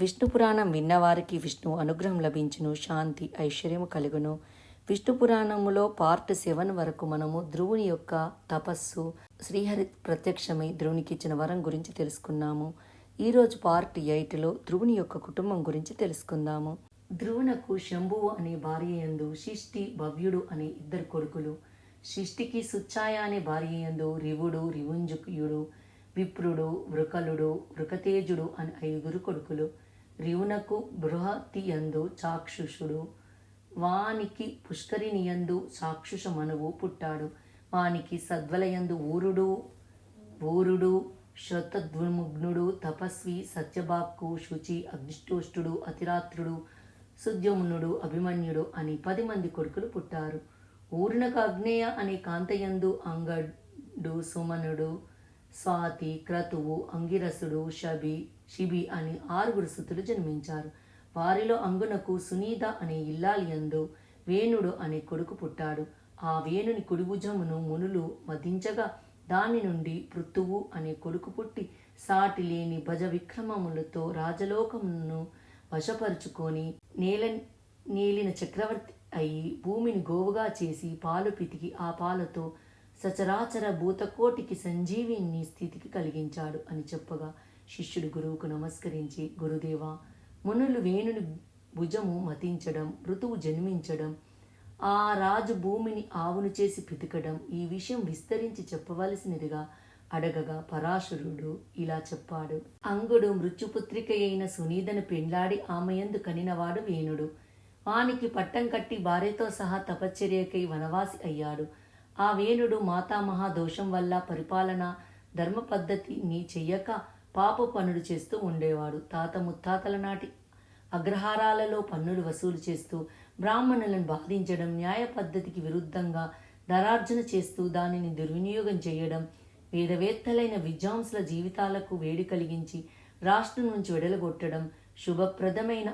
విష్ణు పురాణం విన్నవారికి విష్ణు అనుగ్రహం లభించును శాంతి ఐశ్వర్యము కలుగును. విష్ణు పురాణములో పార్ట్ సెవెన్ వరకు మనము ధ్రువుని యొక్క తపస్సు శ్రీహరి ప్రత్యక్షమై ధ్రువునికి ఇచ్చిన వరం గురించి తెలుసుకున్నాము. ఈరోజు పార్ట్ ఎయిట్లో ధ్రువుని యొక్క కుటుంబం గురించి తెలుసుకుందాము. ధ్రువునకు శంభువు అనే భార్య యందు శిష్టి భవ్యుడు అనే ఇద్దరు కొడుకులు. శిష్టికి సుచ్చాయ అనే భార్య యందు రివుడు రివుంజుకుయుడు విప్రుడు వృకలుడు వృకతేజుడు అని ఐదుగురు కొడుకులు. రివునకు బృహతి యందు చాక్షుషుడు. వానికి పుష్కరినియందు చాక్షుష మనువు పుట్టాడు. వానికి సద్వలయందు ఊరుడు ఊరుడు శతద్విముగ్నుడు తపస్వి సత్యబాక్కు శుచి అగ్నిష్టోష్టుడు అతిరాత్రుడు సుద్యమునుడు అభిమన్యుడు అని పది మంది కొడుకులు పుట్టారు. ఊరునకు అగ్నేయ అనే కాంతయందు అంగడు సుమనుడు స్వాతి క్రతువు అంగిరసుడు షబి షిబి అని ఆరుగురు సుతులు జన్మించారు. వారిలో అంగునకు సునీత అనే ఇల్లాలియందు వేణుడు అనే కొడుకు పుట్టాడు. ఆ వేణుని కుడిభుజమును మునులు మదించగా దాని నుండి పృతువు అనే కొడుకు పుట్టి సాటి లేని భజ విక్రమములతో రాజలోకమును వశపరుచుకొని నేల నేలిన చక్రవర్తి అయి భూమిని గోవుగా చేసి పాలు పితికి ఆ పాలతో సచరాచర భూతకోటికి సంజీవిని స్థితికి కలిగించాడు అని చెప్పగా శిష్యుడు గురువుకు నమస్కరించి గురుదేవా మునులు వేణుని భుజము మతించడం ఋతువు జన్మించడం ఆ రాజు భూమిని ఆవును చేసి పితకడం ఈ విషయం విస్తరించి చెప్పవలసినదిగా అడగగా పరాశరుడు ఇలా చెప్పాడు. అంగుడు మృత్యుపుత్రిక అయిన సునీదను పెండ్లాడి ఆమెయందు కనినవాడు వేణుడు. వానికి పట్టం కట్టి భార్యతో సహా తపశ్చర్యకై వనవాసి అయ్యాడు. ఆ వేణుడు మాతామహా దోషం వల్ల పరిపాలన ధర్మ పద్ధతిని చెయ్యక పాప పనులు చేస్తూ ఉండేవాడు. తాత ముత్తాతల నాటి అగ్రహారాలలో పన్నులు వసూలు చేస్తూ బ్రాహ్మణులను బాధించడం న్యాయ పద్ధతికి విరుద్ధంగా ధరార్జన చేస్తూ దానిని దుర్వినియోగం చేయడం వేదవేత్తలైన విద్వాంసుల జీవితాలకు వేడి కలిగించి రాష్ట్రం నుంచి వెడలగొట్టడం శుభప్రదమైన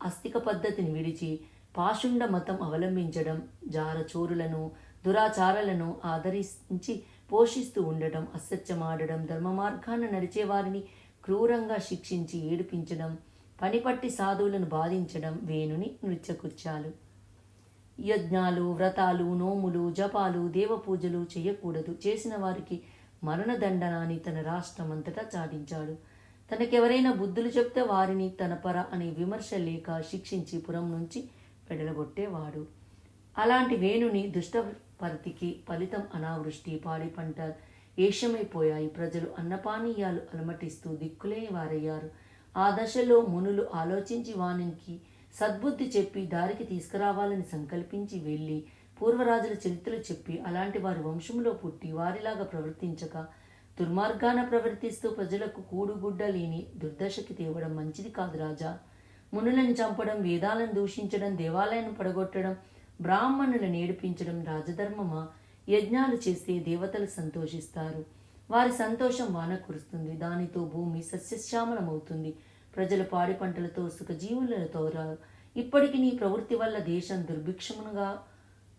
అస్తిక పద్ధతిని విడిచి పాషుండ మతం అవలంబించడం జారచోరులను దురాచారాలను ఆదరించి పోషిస్తూ ఉండటం అసత్యమాడడం ధర్మ మార్గాన నడిచేవారిని క్రూరంగా శిక్షించి ఏడిపించడం పనిపట్టి సాధువులను బాధించడం వేణుని నృత్యకృత్యాలు. యజ్ఞాలు వ్రతాలు నోములు జపాలు దేవపూజలు చేయకూడదు. చేసిన వారికి మరణదండనాన్ని తన రాష్ట్రం అంతటా చాటించాడు. తనకెవరైనా బుద్ధులు చెప్తే వారిని తన పర అనే విమర్శ లేక శిక్షించి పురం నుంచి వెడలగొట్టేవాడు. అలాంటి వేణుని దుష్ట దుష్టపరితికి ఫలితం అనావృష్టి పాడి పంట ఏషమైపోయాయి ప్రజలు అన్నపానీయాలు అలమటిస్తూ దిక్కులేని వారయ్యారు. ఆ దశలో మునులు ఆలోచించి వానికి సద్బుద్ధి చెప్పి దారికి తీసుకురావాలని సంకల్పించి వెళ్ళి పూర్వరాజుల చరిత్రలు చెప్పి అలాంటి వారి వంశంలో పుట్టి వారిలాగా ప్రవర్తించక దుర్మార్గాన ప్రవర్తిస్తూ ప్రజలకు కూడుగుడ్డ లేని దుర్దశకి తేవడం మంచిది కాదు రాజా. మునులను చంపడం వేదాలను దూషించడం దేవాలయాన్ని పడగొట్టడం బ్రాహ్మణులు నేర్పించడం రాజధర్మమా? యజ్ఞాలు చేస్తే దేవతలు సంతోషిస్తారు. వారి సంతోషం వాన కురుస్తుంది. దానితో భూమి సస్యశ్యామలమవుతుంది. ప్రజల పాడి పంటలతో సుఖజీవులతో ఇప్పటికి నీ ప్రవృత్తి వల్ల దేశం దుర్భిక్షముగా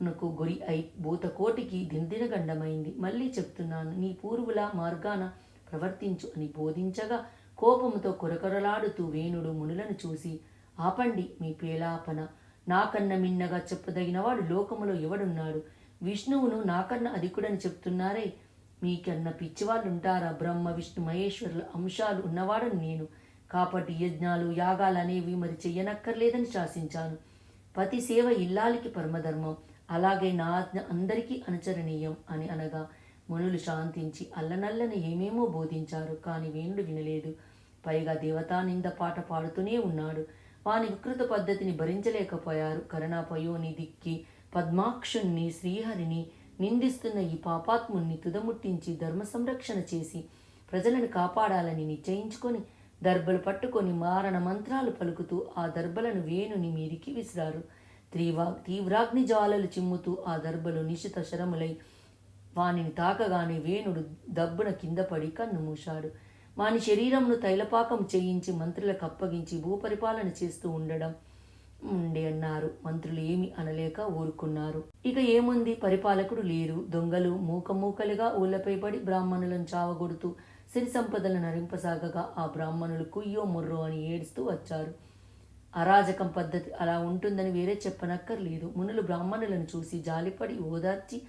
నకు గురి అయి భూతకోటికి దిందినగండమైంది మళ్ళీ చెప్తున్నాను నీ పూర్వుల మార్గాన ప్రవర్తించు అని బోధించగా కోపముతో కొరకొరలాడుతూ వేణుడు మునులను చూసి ఆపండి మీ పేలాపన. నాకన్న మిన్నగా చెప్పదగినవాడు లోకములో ఎవడున్నాడు? విష్ణువును నాకన్న అధికుడని చెప్తున్నారే. మీకన్న పిచ్చివాళ్ళు ఉంటారా బ్రహ్మ విష్ణు మహేశ్వరుల అంశాలు ఉన్నవాడని నేను. కాబట్టి యజ్ఞాలు యాగాలు అనేవి మరి చెయ్యనక్కర్లేదని శాసించాను. పతి సేవ ఇల్లాలికి పరమధర్మం. అలాగే నా ఆజ్ఞ అందరికీ అనుచరణీయం అని అనగా మునులు శాంతించి అల్లనల్లని ఏమేమో బోధించారు. కానీ వేణుడు వినలేదు. పైగా దేవతా నింద పాట పాడుతూనే ఉన్నాడు. వాని వికృత పద్ధతిని భరించలేకపోయారు. కరుణాపయోని దిక్కి పద్మాక్షుణ్ణి శ్రీహరిని నిందిస్తున్న ఈ పాపాత్ముణ్ణి తుదముట్టించి ధర్మ సంరక్షణ చేసి ప్రజలను కాపాడాలని నిశ్చయించుకొని దర్భలు పట్టుకొని మారణ మంత్రాలు పలుకుతూ ఆ దర్బలను వేణుని మీదికి విసిరారు. తీవ్ర తీవ్రాగ్ని జ్వాలలు చిమ్ముతూ ఆ దర్బలు నిశిత శరములై వానిని తాకగానే వేణుడు దబ్బున కింద పడి కన్ను మూశాడు. వాని శరీరమును తైలపాకం చేయించి మంత్రులకు అప్పగించి భూపరిపాలన చేస్తూ ఉండడం ఉండే అన్నారు. మంత్రులు ఏమి అనలేక ఊరుకున్నారు. ఇక ఏముంది? పరిపాలకుడు లేరు. దొంగలు మూకమూకలుగా ఊళ్ళపై పడి బ్రాహ్మణులను చావగొడుతూ సిరి సంపదలను నరింపసాగగా ఆ బ్రాహ్మణులు కుయ్యో ముర్రో అని ఏడుస్తూ వచ్చారు. అరాజకం పద్ధతి అలా ఉంటుందని వేరే చెప్పనక్కర్లేదు. మునులు బ్రాహ్మణులను చూసి జాలిపడి ఓదార్చి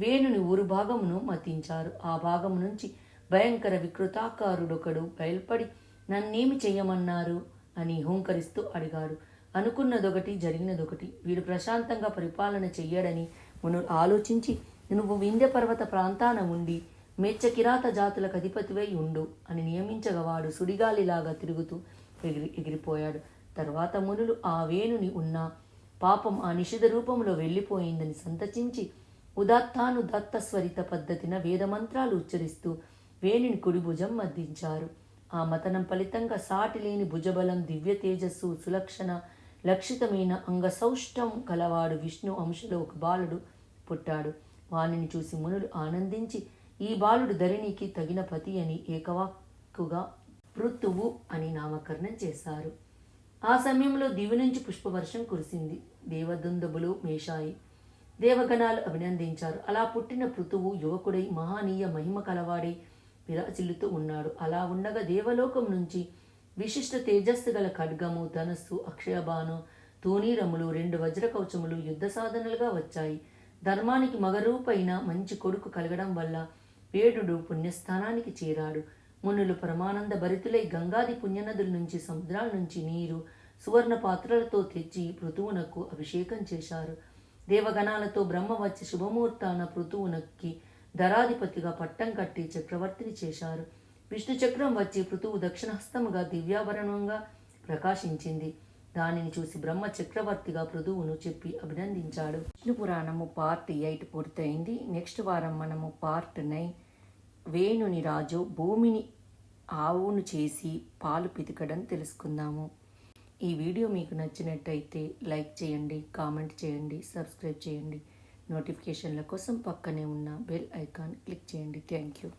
వేణుని ఊరు భాగమును మతించారు. ఆ భాగము నుంచి భయంకర వికృతాకారుడొకడు బయల్పడి నన్నేమి చెయ్యమన్నారు? అని హుంకరిస్తూ అడిగాడు. అనుకున్నదొకటి జరిగినదొకటి వీడు ప్రశాంతంగా పరిపాలన చెయ్యడని మునులు ఆలోచించి నువ్వు వింధ్య పర్వత ప్రాంతాన ఉండి మేచ్చకిరాత జాతులకు అధిపతివై ఉండు అని నియమించగా వాడు సుడిగాలిలాగా తిరుగుతూ ఎగిరి ఎగిరిపోయాడు. తర్వాత మునులు ఆ వేణుని ఉన్న పాపం ఆ నిషిధ రూపంలో వెళ్ళిపోయిందని సంతచించి ఉదత్తానుదత్త స్వరిత పద్ధతిన వేదమంత్రాలు ఉచ్చరిస్తూ వేణిని కుడి భుజం మద్దించారు. ఆ మతనం ఫలితంగా సాటి లేని భుజబలం దివ్య తేజస్సు సులక్షణ లక్షితమైన అంగసౌష్టం కలవాడు విష్ణు అంశలో ఒక బాలుడు పుట్టాడు. వానిని చూసి మునులు ఆనందించి ఈ బాలుడు ధరిణికి తగిన పతి అని ఏకవాక్కుగా పృతువు అని నామకరణం చేశారు. ఆ సమయంలో దివి నుంచి పుష్పవర్షం కురిసింది. దేవదుందుబులు మేషాయి దేవగణాలు అభినందించారు. అలా పుట్టిన పృతువు యువకుడై మహానీయ మహిమ కలవాడై విరాజిల్లుతూ ఉన్నాడు. అలా ఉండగా దేవలోకం నుంచి విశిష్ట తేజస్సు గల ఖడ్గము ధనస్సు అక్షయబాను తూనీరములు రెండు వజ్రకవచములు యుద్ధ సాధనలుగా వచ్చాయి. ధర్మానికి మగరూపైన మంచి కొడుకు కలగడం వల్ల వేడుడు పుణ్యస్థానానికి చేరాడు. మునులు పరమానంద భరితులై గంగాది పుణ్యనదుల నుంచి సముద్రాల నుంచి నీరు సువర్ణ పాత్రలతో తెచ్చి పృతువునకు అభిషేకం చేశారు. దేవగణాలతో బ్రహ్మ వచ్చి శుభముహూర్తాన పృతువునకి ధరాధిపతిగా పట్టం కట్టి చక్రవర్తిని చేశారు. విష్ణు చక్రం వచ్చి పృథువు దక్షిణహస్తముగా దివ్యాభరణంగా ప్రకాశించింది. దానిని చూసి బ్రహ్మ చక్రవర్తిగా పృథువును చెప్పి అభినందించాడు. విష్ణు పురాణము పార్ట్ ఎయిట్ పూర్తయింది. నెక్స్ట్ వారం మనము పార్ట్ నైన్. వేణుని రాజు భూమిని ఆవును చేసి పాలు పితికడం తెలుసుకుందాము. ఈ వీడియో మీకు నచ్చినట్టయితే లైక్ చేయండి కామెంట్ చేయండి సబ్స్క్రైబ్ చేయండి. నోటిఫికేషన్ల కోసం పక్కనే ఉన్న బెల్ ఐకాన్ క్లిక్ చేయండి. Thank you.